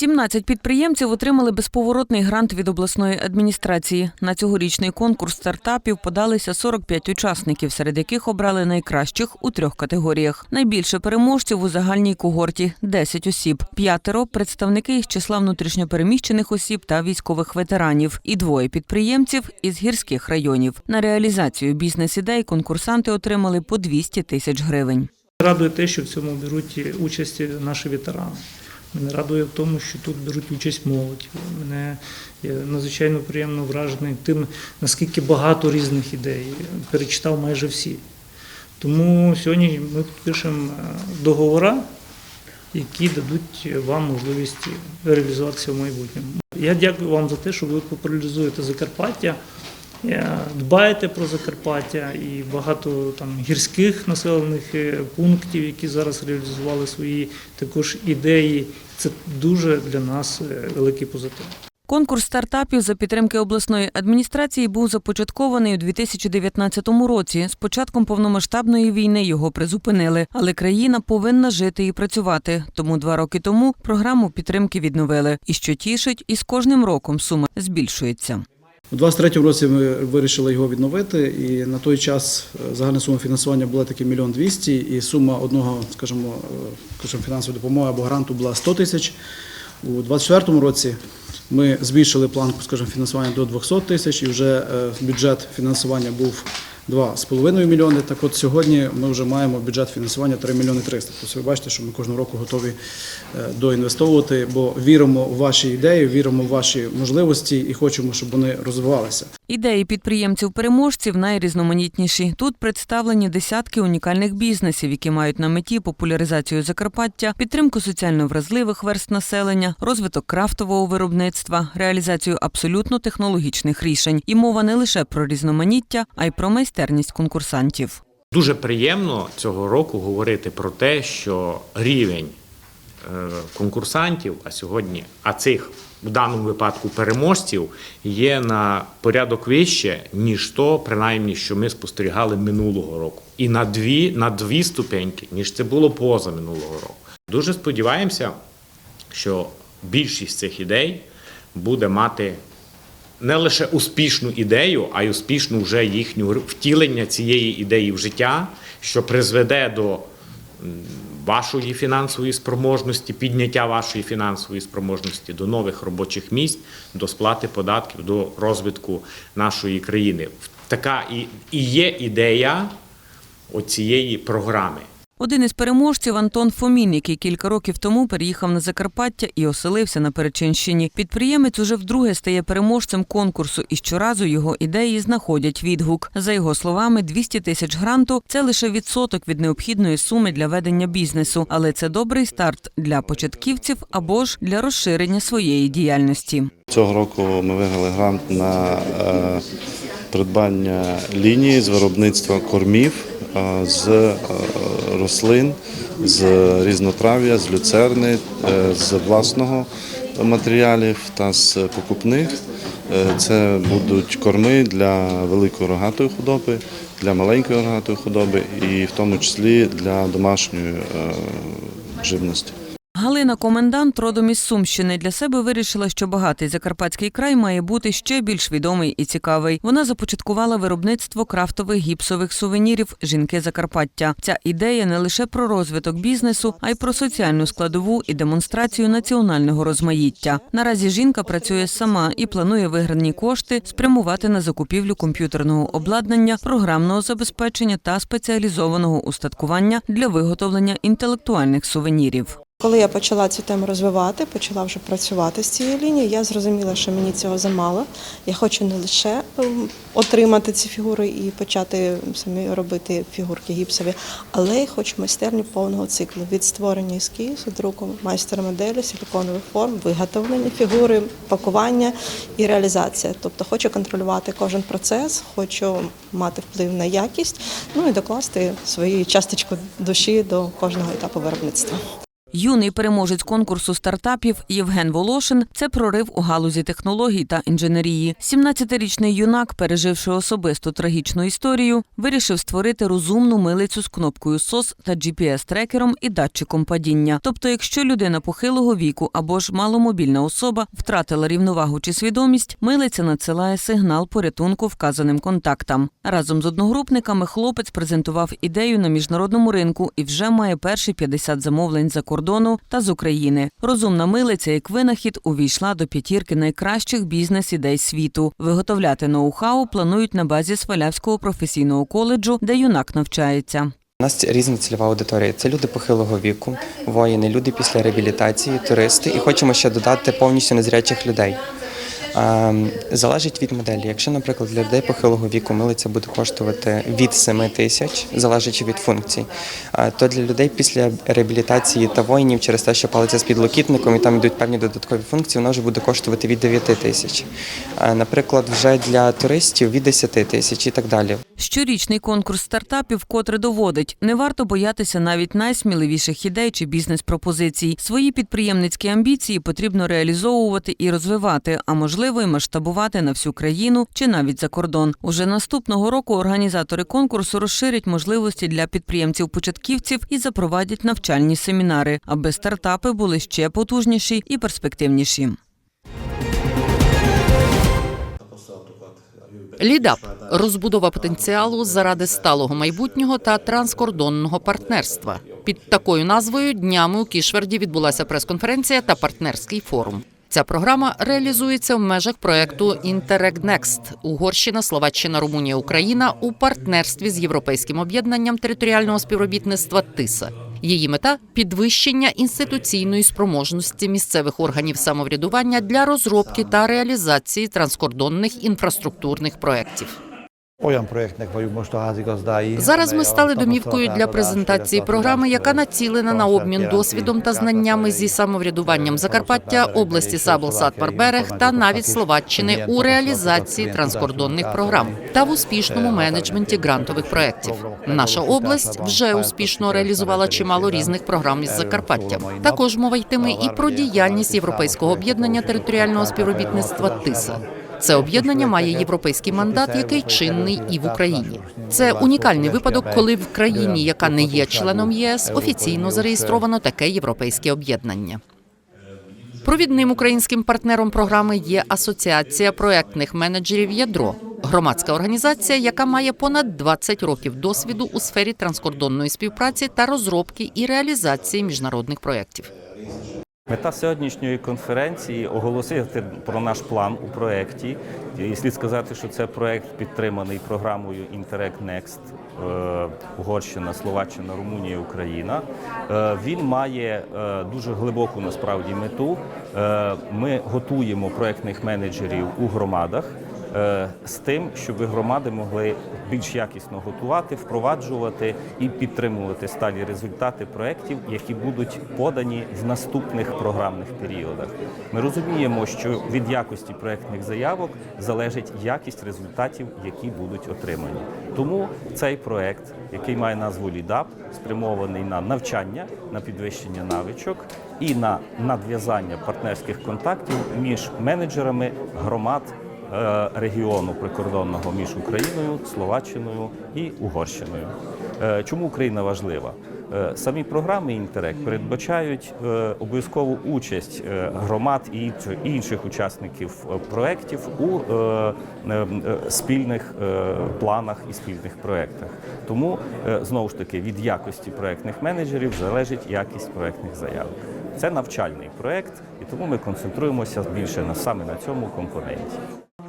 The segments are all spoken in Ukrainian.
17 підприємців отримали безповоротний грант від обласної адміністрації. На цьогорічний конкурс стартапів подалися 45 учасників, серед яких обрали найкращих у трьох категоріях. Найбільше переможців у загальній когорті 10 осіб. П'ятеро представники із числа внутрішньопереміщених осіб та військових ветеранів, і двоє підприємців із гірських районів. На реалізацію бізнес-ідей конкурсанти отримали по 200 тисяч гривень. Радує те, що в цьому беруть участь наші ветерани. Мене радує в тому, що тут беруть участь молодь. Мене я надзвичайно приємно вражений тим, наскільки багато різних ідей. Перечитав майже всі. Тому сьогодні ми підпишемо е, договори, які дадуть вам можливість реалізуватися в майбутньому. Я дякую вам за те, що ви популяризуєте Закарпаття. Е, Дбаєте про Закарпаття і багато там гірських населених е, пунктів, які зараз реалізували свої також ідеї. Це дуже для нас е, великий позитив. Конкурс стартапів за підтримки обласної адміністрації був започаткований у 2019 році. З початком повномасштабної війни його призупинили, але країна повинна жити і працювати. Тому два роки тому програму підтримки відновили. І що тішить, із кожним роком сума збільшується. У 23-му році ми вирішили його відновити, і на той час е, загальна сума фінансування була таки мільйон двісті, і сума одного, скажімо, е, фінансової допомоги або гранту була 100 тисяч. У 24-му році ми збільшили планку, скажімо, фінансування до 200 тисяч, і вже е, бюджет фінансування був 2,5 мільйони. Так от сьогодні ми вже маємо бюджет фінансування 3 мільйони 300. Тобто ви бачите, що ми кожного року готові е, доінвестовувати, бо віримо в ваші ідеї, віримо в ваші можливості і хочемо, щоб вони розвивалися. Ідеї підприємців-переможців найрізноманітніші. Тут представлені десятки унікальних бізнесів, які мають на меті популяризацію Закарпаття, підтримку соціально вразливих верст населення, розвиток крафтового виробництва, реалізацію абсолютно технологічних рішень. І мова не лише про різноманіття, а й про майстерність конкурсантів. Дуже приємно цього року говорити про те, що рівень е, конкурсантів, а сьогодні, а цих в даному випадку переможців, є на порядок вище, ніж то, принаймні, що ми спостерігали минулого року. І на дві, на дві ступеньки, ніж це було поза минулого року. Дуже сподіваємося, що більшість цих ідей буде мати не лише успішну ідею, а й успішну вже їхню втілення цієї ідеї в життя, що призведе до вашої фінансової спроможності, підняття вашої фінансової спроможності, до нових робочих місць, до сплати податків, до розвитку нашої країни. Така і, є ідея оцієї програми. Один із переможців Антон Фомін, який кілька років тому переїхав на Закарпаття і оселився на Перечинщині. Підприємець уже вдруге стає переможцем конкурсу, і щоразу його ідеї знаходять відгук. За його словами, 200 тисяч гранту це лише відсоток від необхідної суми для ведення бізнесу, але це добрий старт для початківців або ж для розширення своєї діяльності. Цього року ми виграли грант на е, придбання лінії з виробництва кормів з е, рослин, з різнотрав'я, з люцерни, е, з власного матеріалів та з покупних. Е, Це будуть корми для великої рогатої худоби, для маленької рогатої худоби і в тому числі для домашньої живності. Галина Комендант, родом із Сумщини, для себе вирішила, що багатий закарпатський край має бути ще більш відомий і цікавий. Вона започаткувала виробництво крафтових гіпсових сувенірів Жінки Закарпаття. Ця ідея не лише про розвиток бізнесу, а й про соціальну складову і демонстрацію національного розмаїття. Наразі жінка працює сама і планує виграні кошти спрямувати на закупівлю комп'ютерного обладнання, програмного забезпечення та спеціалізованого устаткування для виготовлення інтелектуальних сувенірів. Коли я почала цю тему розвивати, почала вже працювати з цією лінією, я зрозуміла, що мені цього замало. Я хочу не лише ем, отримати ці фігури і почати самі робити фігурки гіпсові, але й хочу майстерню повного циклу від створення ескізу, друку майстер моделі, силіконових форм, виготовлення фігури, пакування і реалізація. Тобто хочу контролювати кожен процес, хочу мати вплив на якість, ну і докласти свою часточку душі до кожного етапу виробництва. Юний переможець конкурсу стартапів Євген Волошин це прорив у галузі технологій та інженерії. 17-річний юнак, переживши особисту трагічну історію, вирішив створити розумну милицю з кнопкою SOS та GPS-трекером і датчиком падіння. Тобто, якщо людина похилого віку або ж маломобільна особа втратила рівновагу чи свідомість, милиця надсилає сигнал порятунку вказаним контактам. Разом з одногрупниками хлопець презентував ідею на міжнародному ринку і вже має перші 50 замовлень за кордону та з України. Розумна милиця як винахід увійшла до п'ятірки найкращих бізнес-ідей світу. Виготовляти ноу-хау планують на базі Свалявського професійного коледжу, де юнак навчається. У нас різна цільова аудиторія. Це люди похилого віку, воїни, люди після реабілітації, туристи, і хочемо ще додати повністю незрячих людей. Ем, Залежить від моделі. Якщо, наприклад, для людей похилого віку милиця буде коштувати від 7 тисяч, залежить від функцій, е, то для людей після реабілітації та воїнів через те, що палиця з підлокітником і там йдуть певні додаткові функції, вона вже буде коштувати від 9 тисяч. Е, Наприклад, вже для туристів від 10 тисяч і так далі. Щорічний конкурс стартапів вкотре доводить, не варто боятися навіть найсміливіших ідей чи бізнес-пропозицій. Свої підприємницькі амбіції потрібно реалізовувати і розвивати, а можливо, і масштабувати на всю країну чи навіть за кордон. Уже наступного року організатори конкурсу розширять можливості для підприємців-початківців і запровадять навчальні семінари, аби стартапи були ще потужніші і перспективніші. Лідап розбудова потенціалу заради сталого майбутнього та транскордонного партнерства. Під такою назвою днями у Кішверді відбулася прес-конференція та партнерський форум. Ця програма реалізується в межах проекту Interreg Next Угорщина, Словаччина, Румунія, Україна у партнерстві з європейським об'єднанням територіального співробітництва ТИСА. Її мета підвищення інституційної спроможності місцевих органів самоврядування для розробки та реалізації транскордонних інфраструктурних проєктів. Olyan projektnek vagyunk most a házigazdái. Зараз ми стали домівкою для презентації програми, яка націлена на обмін досвідом та знаннями зі самоврядуванням Закарпаття, області Kárpátaljai, Сабл Сатмарберег та навіть Словаччини у реалізації транскордонних програм та в успішному менеджменті грантових проєктів. Наша область вже успішно реалізувала чимало різних програм із Kárpátaljai, Закарпаття. Також мова йтиме і про діяльність Європейського об'єднання територіального співробітництва ТИСА. Це об'єднання має європейський мандат, який чинний і в Україні. Це унікальний випадок, коли в країні, яка не є членом ЄС, офіційно зареєстровано таке європейське об'єднання. Провідним українським партнером програми є Асоціація проектних менеджерів Ядро, громадська організація, яка має понад 20 років досвіду у сфері транскордонної співпраці та розробки і реалізації міжнародних проєктів. Мета сьогоднішньої конференції оголосити про наш план у проєкті. І слід сказати, що це проєкт підтриманий програмою Interreg Next е, Угорщина, Словаччина, Румунія, Україна. Е, Він має е, дуже глибоку насправді мету. Ми готуємо проєктних менеджерів у громадах. Е, З тим, щоб громади могли більш якісно готувати, впроваджувати і підтримувати сталі результати проєктів, які будуть подані в наступних програмних періодах. Ми розуміємо, що від якості проєктних заявок залежить якість результатів, які будуть отримані. Тому цей проєкт, який має назву ЛІДАП, спрямований на навчання, на підвищення навичок і на надв'язання партнерських контактів між менеджерами громад регіону прикордонного між Україною, Словаччиною і Угорщиною. Е, Чому Україна важлива? Е, Самі програми Інтерек передбачають е, обов'язкову участь е, громад і інш- інших учасників е, проєктів у е, е, е, спільних е, планах і спільних проєктах. Тому е, знову ж таки від якості проєктних менеджерів залежить якість проєктних заявок. Це навчальний проєкт, і тому ми концентруємося більше саме на цьому компоненті.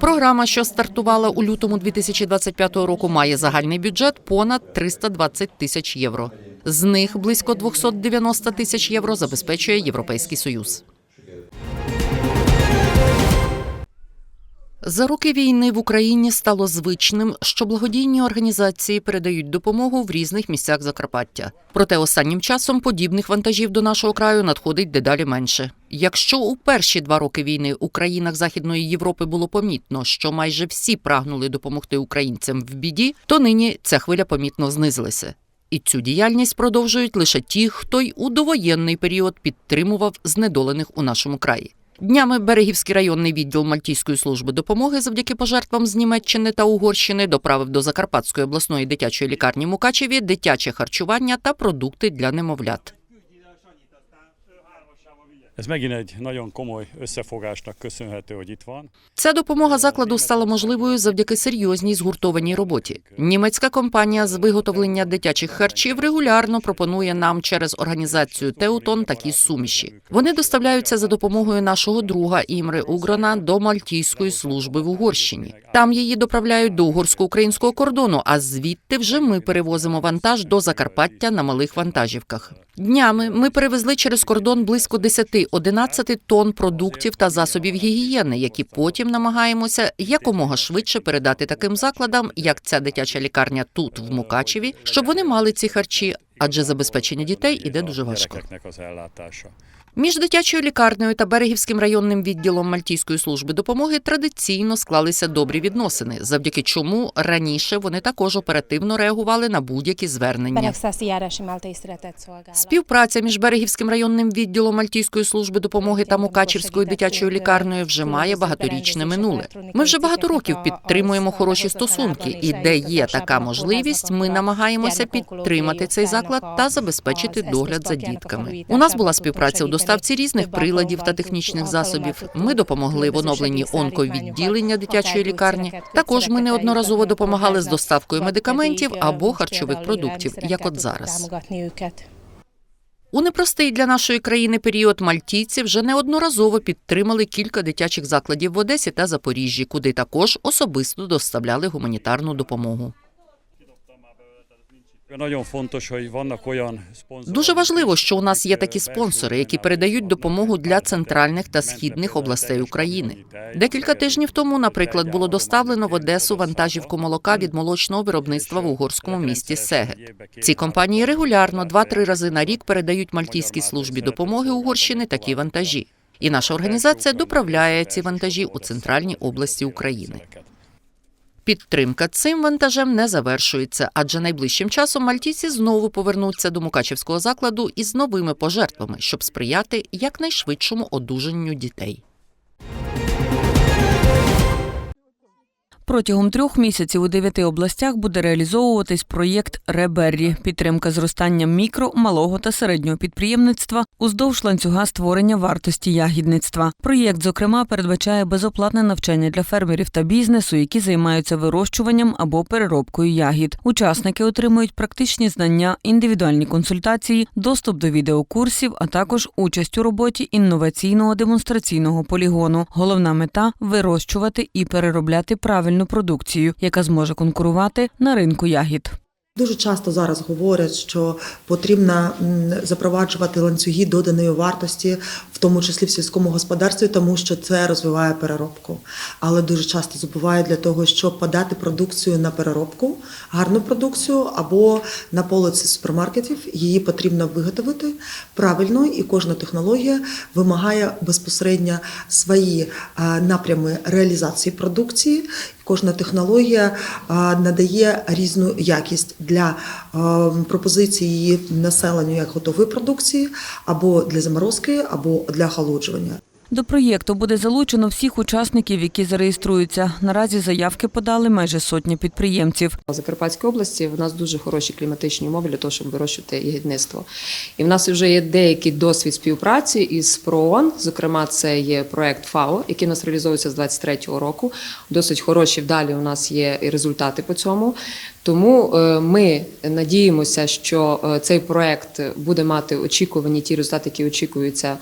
Програма, що стартувала у лютому 2025 року, має загальний бюджет понад 320 тисяч євро. З них близько 290 тисяч євро забезпечує Європейський Союз. За роки війни в Україні стало звичним, що благодійні організації передають допомогу в різних місцях Закарпаття. Проте останнім часом подібних вантажів до нашого краю надходить дедалі менше. Якщо у перші два роки війни у країнах Західної Європи було помітно, що майже всі прагнули допомогти українцям в біді, то нині ця хвиля помітно знизилася. І цю діяльність продовжують лише ті, хто й у довоєнний період підтримував знедолених у нашому краї. Днями Берегівський районний відділ Мальтійської служби допомоги завдяки пожертвам з Німеччини та Угорщини доправив до Закарпатської обласної дитячої лікарні Мукачеві дитяче харчування та продукти для немовлят. Ez megint egy nagyon komoly összefogásnak köszönhető, hogy itt van. Ця допомога закладу стала можливою завдяки серйозній згуртованій роботі. Німецька компанія з виготовлення дитячих харчів регулярно пропонує нам через організацію Теутон такі суміші. Вони доставляються за допомогою нашого друга Імри Угрона до Мальтійської служби в Угорщині. Там її доправляють до угорсько-українського кордону, а звідти вже ми перевозимо вантаж до Закарпаття на малих вантажівках. Днями ми перевезли через кордон близько 10-11 тонн продуктів та засобів гігієни, які потім намагаємося якомога швидше передати таким закладам, як ця дитяча лікарня тут, в Мукачеві, щоб вони мали ці харчі, адже забезпечення дітей іде дуже важко. Між дитячою лікарнею та Берегівським районним відділом Мальтійської служби допомоги традиційно склалися добрі відносини, завдяки чому раніше вони також оперативно реагували на будь-які звернення. Співпраця між Берегівським районним відділом Мальтійської служби допомоги та Мукачівською дитячою лікарнею вже має багаторічне минуле. Ми вже багато років підтримуємо хороші стосунки, і де є така можливість, ми намагаємося підтримати цей заклад та забезпечити догляд за дітками. У нас була співпраця у доставці різних приладів та технічних засобів. Ми допомогли в оновленні онковідділення дитячої лікарні. Також ми неодноразово допомагали з доставкою медикаментів або харчових продуктів, як от зараз. У непростий для нашої країни період мальтійці вже неодноразово підтримали кілька дитячих закладів в Одесі та Запоріжжі, куди також особисто доставляли гуманітарну допомогу. Nagyon fontos, hogy vannak olyan szponzorok, Дуже важливо, що у нас є такі спонсори, які передають допомогу для центральних та східних областей України. Декілька тижнів тому, наприклад, було доставлено в Одесу вантажівку молока від молочного виробництва в угорському місті Сегет. Ці компанії регулярно два-три рази на рік передають мальтійській службі допомоги Угорщини такі вантажі. І наша організація доправляє ці вантажі у центральні області України. Підтримка цим вантажем не завершується, адже найближчим часом мальтійці знову повернуться до Мукачівського закладу із новими пожертвами, щоб сприяти якнайшвидшому одужанню дітей. Протягом трьох місяців у дев'яти областях буде реалізовуватись проєкт Реберрі підтримка зростання мікро, малого та середнього підприємництва уздовж ланцюга створення вартості ягідництва. Проєкт, зокрема, передбачає безоплатне навчання для фермерів та бізнесу, які займаються вирощуванням або переробкою ягід. Учасники отримують практичні знання, індивідуальні консультації, доступ до відеокурсів, а також участь у роботі інноваційного демонстраційного полігону. Головна мета вирощувати і переробляти правильну продукцію, яка зможе конкурувати на ринку ягід. Дуже часто зараз говорять, що потрібно запроваджувати ланцюги доданої вартості, тому числі в сільському господарстві, тому що це розвиває переробку. Але дуже часто забувають для того, щоб подати продукцію на переробку, гарну продукцію або на полиці супермаркетів, її потрібно виготовити правильно, і кожна технологія вимагає безпосередньо свої е, напрями реалізації продукції. Кожна технологія надає різну якість для пропозиції її населенню як готової продукції, або для заморозки, або для охолоджування. До проєкту буде залучено всіх учасників, які зареєструються. Наразі заявки подали майже сотня підприємців. У Закарпатській області в нас дуже хороші кліматичні умови для того, щоб вирощувати ягідництво. І в нас вже є деякий досвід співпраці із ПРООН. Зокрема, це є проект ФАО, який у нас реалізовується з 23-го року. Досить хороші вдалі у нас є і результати по цьому. Тому е, ми надіємося, що е, цей проект буде мати очікувані ті результати, які очікуються,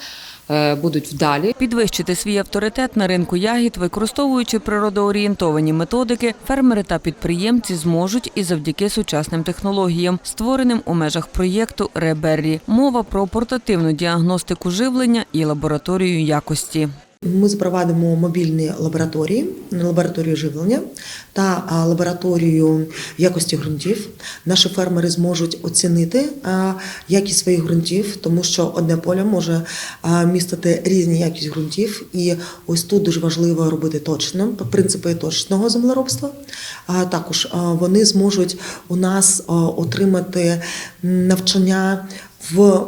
будуть вдалі. Підвищити свій авторитет на ринку ягід, використовуючи природоорієнтовані методики, фермери та підприємці зможуть і завдяки сучасним технологіям, створеним у межах проєкту Реберрі. Мова про портативну діагностику живлення і лабораторію якості. Ми запровадимо мобільні лабораторії, лабораторію живлення та лабораторію якості ґрунтів. Наші фермери зможуть оцінити якість своїх ґрунтів, тому що одне поле може містити різні якість ґрунтів, і ось тут дуже важливо робити точно принципи точного землеробства. Також вони зможуть у нас отримати навчання в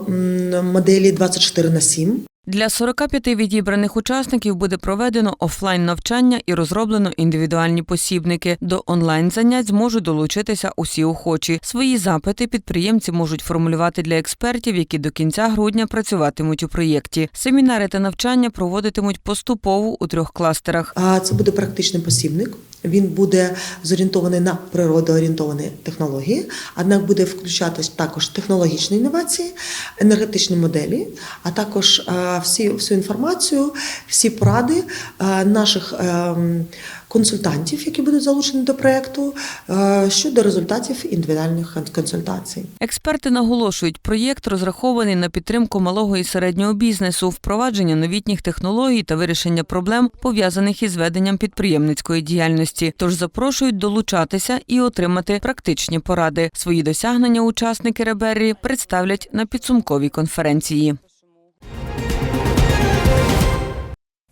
моделі 24 на 7. Для 45 відібраних учасників буде проведено офлайн навчання і розроблено індивідуальні посібники. До онлайн занять зможуть долучитися усі охочі. Свої запити підприємці можуть формулювати для експертів, які до кінця грудня працюватимуть у проєкті. Семінари та навчання проводитимуть поступово у трьох кластерах. А Це буде практичний посібник. Він буде зорієнтований на природоорієнтовані технології, однак буде включати також технологічні інновації, енергетичні моделі, а також е, всі, всю інформацію, всі поради е, наших ем, консультантів, які будуть залучені до проєкту, е, щодо результатів індивідуальних консультацій. Експерти наголошують, проєкт розрахований на підтримку малого і середнього бізнесу, впровадження новітніх технологій та вирішення проблем, пов'язаних із веденням підприємницької діяльності. Тож запрошують долучатися і отримати практичні поради. Свої досягнення учасники Реберрі представлять на підсумковій конференції.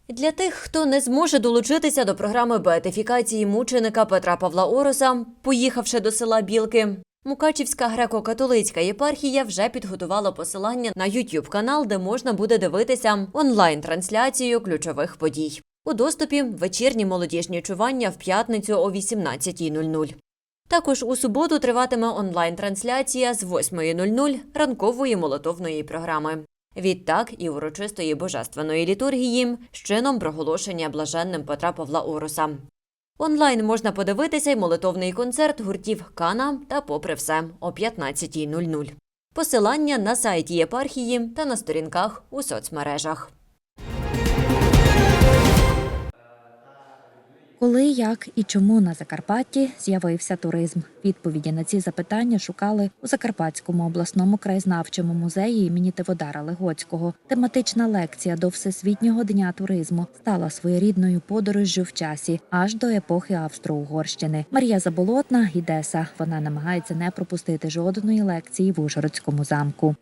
Для тих, хто не зможе долучитися до програми беатифікації мученика Петра Павла Ороса, поїхавши до села Білки, Мукачівська греко-католицька єпархія вже підготувала посилання на YouTube канал, де можна буде дивитися онлайн-трансляцію ключових подій. У доступі вечірні молодіжні чування в п'ятницю о 18.00. Також у суботу триватиме онлайн-трансляція з 8.00 ранкової молотовної програми. Відтак і урочистої божественної літургії з чином проголошення блаженним Петра Павла Ороса. Онлайн можна подивитися й молитовний концерт гуртів Кана та попри все о 15.00. Посилання на сайті єпархії та на сторінках у соцмережах. Коли, як і чому на Закарпатті з'явився туризм? Відповіді на ці запитання шукали у Закарпатському обласному краєзнавчому музеї імені Тиводара Легоцького. Тематична лекція до Всесвітнього дня туризму стала своєрідною подорожжю в часі аж до епохи Австро-Угорщини. Марія Заболотна Гідеса. Вона намагається не пропустити жодної лекції в Ужгородському замку.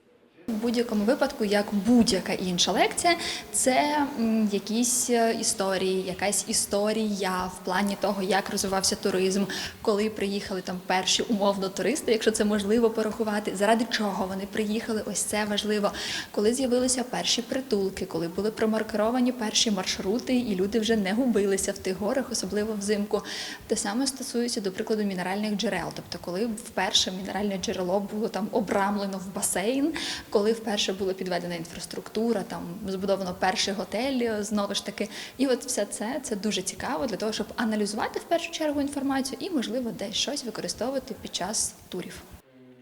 В будь-якому випадку, як будь-яка інша лекція, це якісь е, історії, якась історія в плані того, як розвивався туризм, коли приїхали там перші умовно туристи, якщо це можливо порахувати, заради чого вони приїхали. Ось це важливо. Коли з'явилися перші притулки, коли були промаркеровані перші маршрути, і люди вже не губилися в тих горах, особливо взимку. Те саме стосується, до прикладу, мінеральних джерел. Тобто, коли вперше мінеральне джерело було там обрамлено в басейн коли вперше була підведена інфраструктура, там збудовано перший готель знову ж таки. І от все це це дуже цікаво для того, щоб аналізувати в першу чергу інформацію і, можливо, десь щось використовувати під час турів.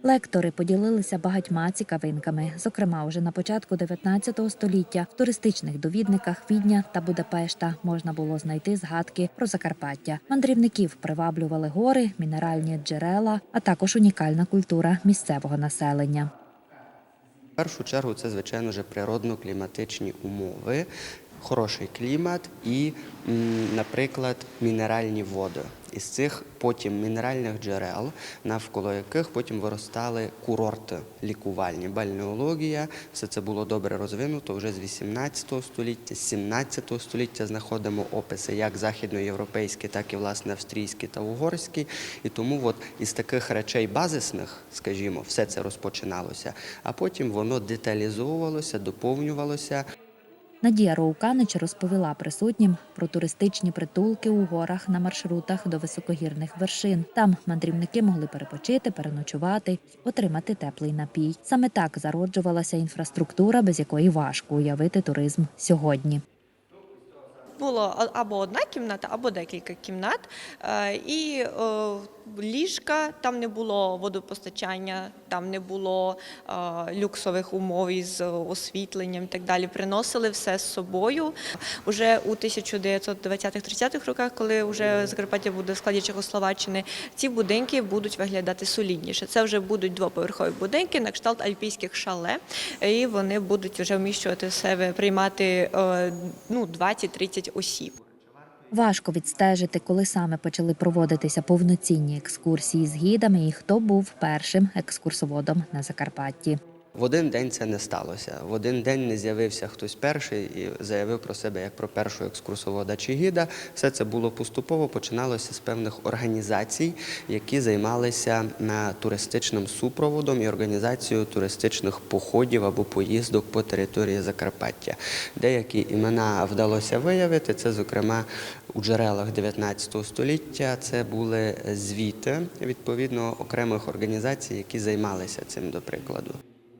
Лектори поділилися багатьма цікавинками. Зокрема, уже на початку 19 століття в туристичних довідниках Відня та Будапешта можна було знайти згадки про Закарпаття. Мандрівників приваблювали гори, мінеральні джерела, а також унікальна культура місцевого населення. Першу чергу це, звичайно, вже природно-кліматичні умови, хороший клімат і, наприклад, мінеральні води. Із цих потім мінеральних джерел, навколо яких потім виростали курорти лікувальні, бальнеологія. Все це було добре розвинуто вже з 18 століття, з 17 століття знаходимо описи як західноєвропейські, так і власне австрійські та угорські. І тому от із таких речей базисних, скажімо, все це розпочиналося, а потім воно деталізовувалося, доповнювалося. Надія Роуканич розповіла присутнім про туристичні притулки у горах на маршрутах до високогірних вершин. Там мандрівники могли перепочити, переночувати, отримати теплий напій. Саме так зароджувалася інфраструктура, без якої важко уявити туризм сьогодні. було або одна кімната, або декілька кімнат. Е, І е, ліжка, там не було водопостачання, там не було е, люксових умов із освітленням і так далі. Приносили все з собою. Уже у 1920-30-х роках, коли вже Закарпаття буде в складі Чехословаччини, ці будинки будуть виглядати солідніше. Це вже будуть двоповерхові будинки на кшталт альпійських шале, і вони будуть вже вміщувати в себе, приймати е, ну, 20-30 осіб. Важко відстежити, коли саме почали проводитися повноцінні екскурсії з гідами і хто був першим екскурсоводом на Закарпатті. В один день це не сталося. В один день не з'явився хтось перший і заявив про себе як про першого екскурсовода чи гіда. Все це було поступово, починалося з певних організацій, які займалися туристичним супроводом і організацією туристичних походів або поїздок по території Закарпаття. Деякі імена вдалося виявити. Це, зокрема, у джерелах 19 століття це були звіти відповідно окремих організацій, які займалися цим, до прикладу.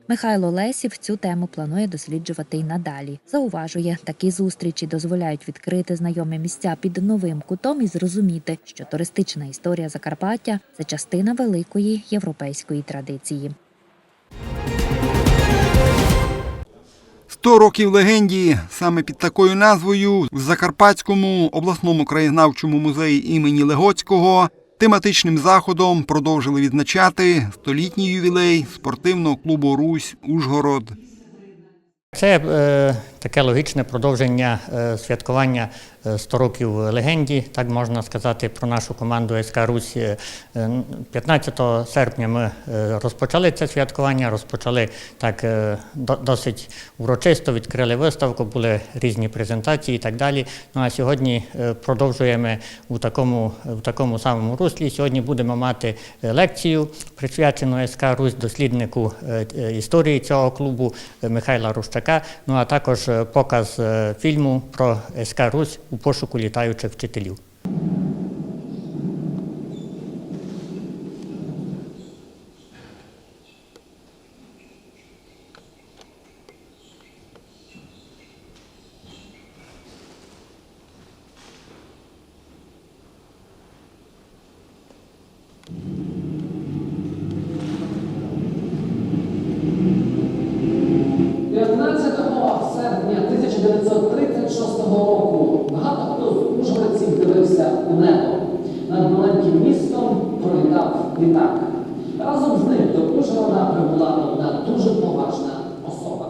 Михайло Лесів цю тему планує досліджувати й надалі. Зауважує, такі зустрічі дозволяють відкрити знайомі місця під новим кутом і зрозуміти, що туристична історія Закарпаття це частина великої європейської традиції. Сто років легенді саме під такою назвою в Закарпатському обласному краєзнавчому музеї імені Легоцького тематичним заходом продовжили відзначати столітній ювілей спортивного клубу Русь Ужгород. Це е, таке логічне продовження е, святкування 100 років легенді, так можна сказати, про нашу команду СК Русь. Е, е, 15 серпня ми е, розпочали це святкування, розпочали так е, досить урочисто, відкрили виставку, були різні презентації і так далі. Ну а сьогодні продовжуємо у такому, в такому самому руслі. Сьогодні будемо мати лекцію, присвячену СК Русь досліднику історії цього клубу Михайла Рущака. Ну а також показ фільму про СК Русь у пошуку літаючих вчителів. серпня 1936 року багато хто з ужгородців дивився у небо. Над маленьким містом пролітав літак. Разом з ним до Ужгорода прибула одна дуже поважна особа.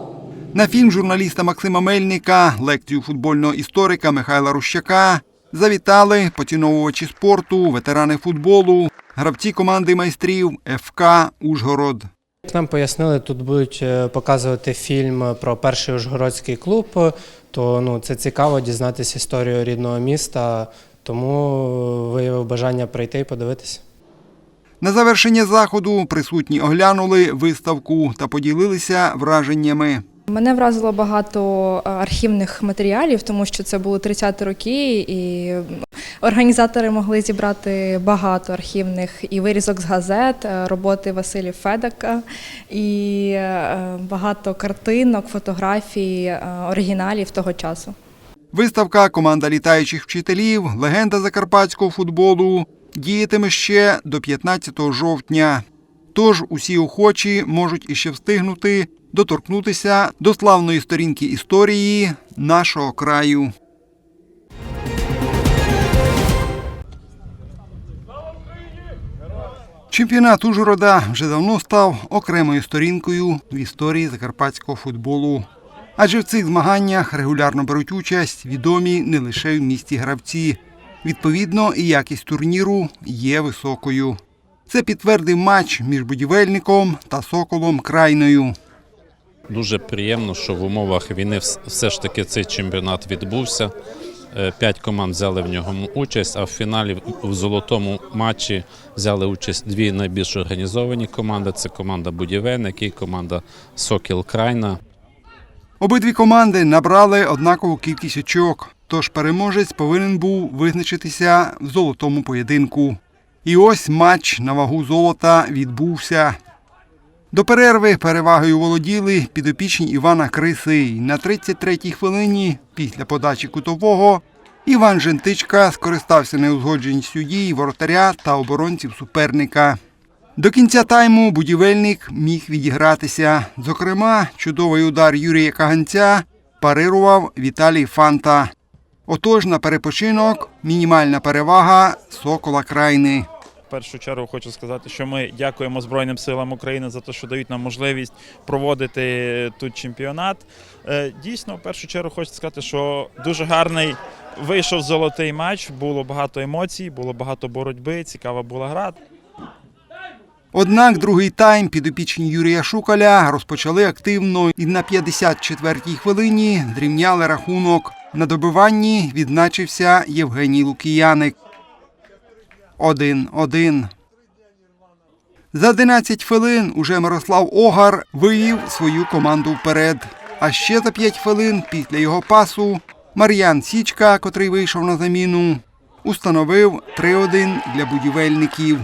На фільм журналіста Максима Мельника, лекцію футбольного історика Михайла Рущака завітали поціновувачі спорту, ветерани футболу, гравці команди майстрів ФК Ужгород. Нам пояснили, тут будуть е, показувати фільм про перший Ужгородський клуб, то ну, це цікаво дізнатися історію рідного міста, тому виявив бажання прийти і подивитися. На завершення заходу присутні оглянули виставку та поділилися враженнями. Мене вразило багато е, архівних матеріалів, тому що це були 30-ті роки, і організатори могли зібрати багато архівних і вирізок з газет, е, роботи Василі Федака, і е, багато картинок, фотографій, оригіналів того часу. Виставка Команда літаючих вчителів, легенда закарпатського футболу діятиме ще до 15 жовтня. Тож усі охочі можуть іще встигнути доторкнутися до славної сторінки історії нашого краю. Чемпіонат Ужгорода вже давно став окремою сторінкою в історії закарпатського футболу. Адже в цих змаганнях регулярно беруть участь відомі не лише в місті гравці. Відповідно, і якість турніру є високою. Це підтвердив матч між будівельником та соколом крайною. Дуже приємно, що в умовах війни все ж таки цей чемпіонат відбувся. Е, П'ять команд взяли в ньому участь, а в фіналі в золотому матчі взяли участь дві найбільш організовані команди. Це команда Будівельник і команда Сокіл Крайна. Обидві команди набрали однакову кількість очок, тож переможець повинен був визначитися в золотому поєдинку. І ось матч на вагу золота відбувся. До перерви перевагою володіли підопічні Івана Криси. На 33-й хвилині після подачі кутового Іван Жентичка скористався неузгодженістю дій воротаря та оборонців суперника. До кінця тайму будівельник міг відігратися. Зокрема, чудовий удар Юрія Каганця парирував Віталій Фанта. Отож, на перепочинок мінімальна перевага Сокола Крайни. Першу чергу хочу сказати, що ми дякуємо Збройним силам України за те, що дають нам можливість проводити тут чемпіонат. Е, Дійсно, в першу чергу хочу сказати, що дуже гарний вийшов золотий матч. Було багато емоцій, було багато боротьби, цікава була гра. Однак другий тайм підопічні Юрія Шукаля розпочали активно і на 54-й хвилині зрівняли рахунок. На добиванні відзначився Євгеній Лукіяник. 1-1. За 11 хвилин уже Мирослав Огар вивів свою команду вперед. А ще за 5 хвилин після його пасу Мар'ян Січка, котрий вийшов на заміну, установив 3-1 для будівельників.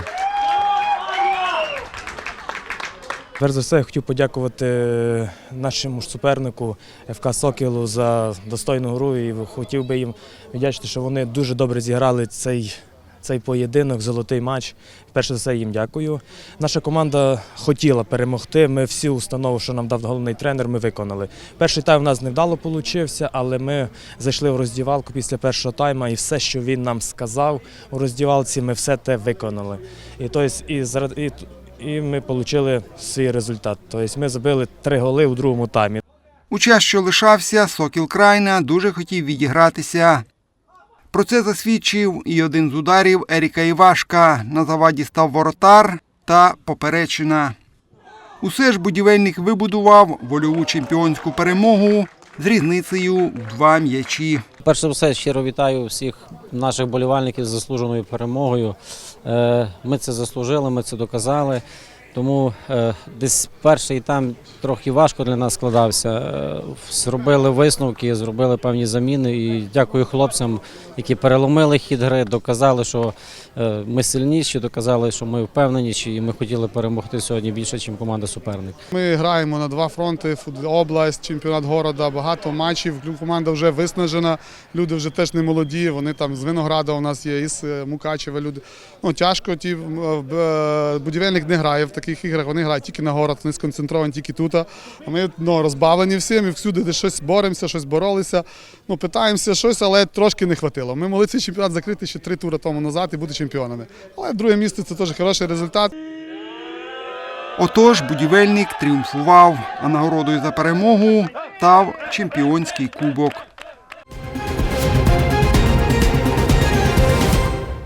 Перш за все, я хотів подякувати нашому ж супернику ФК Сокілу за достойну гру і хотів би їм віддячити, що вони дуже добре зіграли цей, цей поєдинок, золотий матч. Перше за все їм дякую. Наша команда хотіла перемогти. Ми всі установи, що нам дав головний тренер, ми виконали. Перший тайм у нас невдало получився, але ми зайшли в роздівалку після першого тайма, і все, що він нам сказав у роздівалці, ми все те виконали. І, тобто, і, зарад- і, і ми отримали свій результат. Тобто ми забили три голи у другому таймі. У час, що лишався, Сокіл Крайна дуже хотів відігратися. Про це засвідчив і один з ударів Еріка Івашка. На заваді став воротар та поперечина. Усе ж будівельник вибудував вольову чемпіонську перемогу з різницею в два м'ячі. Перш за все, щиро вітаю всіх наших болівальників з заслуженою перемогою. Е, Ми це заслужили, ми це доказали. Тому е, десь перший там трохи важко для нас складався. Е, Зробили висновки, зробили певні заміни. І дякую хлопцям, які переломили хід гри, доказали, що е, ми сильніші, доказали, що ми впевненіші, і ми хотіли перемогти сьогодні більше, ніж команда суперник. Ми граємо на два фронти: область, чемпіонат города, багато матчів. Команда вже виснажена. Люди вже теж не молоді. Вони там з Винограда у нас є, із Мукачева. Люди ну тяжко. Ті будівельник не грає в таких іграх. Вони грають тільки на город, вони сконцентровані тільки тут. А ми ну, розбавлені всім і всюди, де щось боремося, щось боролися. Ну питаємося щось, але трошки не хватило. Ми могли цей чемпіонат закрити ще три тури тому назад і бути чемпіонами. Але друге місце це теж хороший результат. Отож, будівельник тріумфував, а нагородою за перемогу став чемпіонський кубок.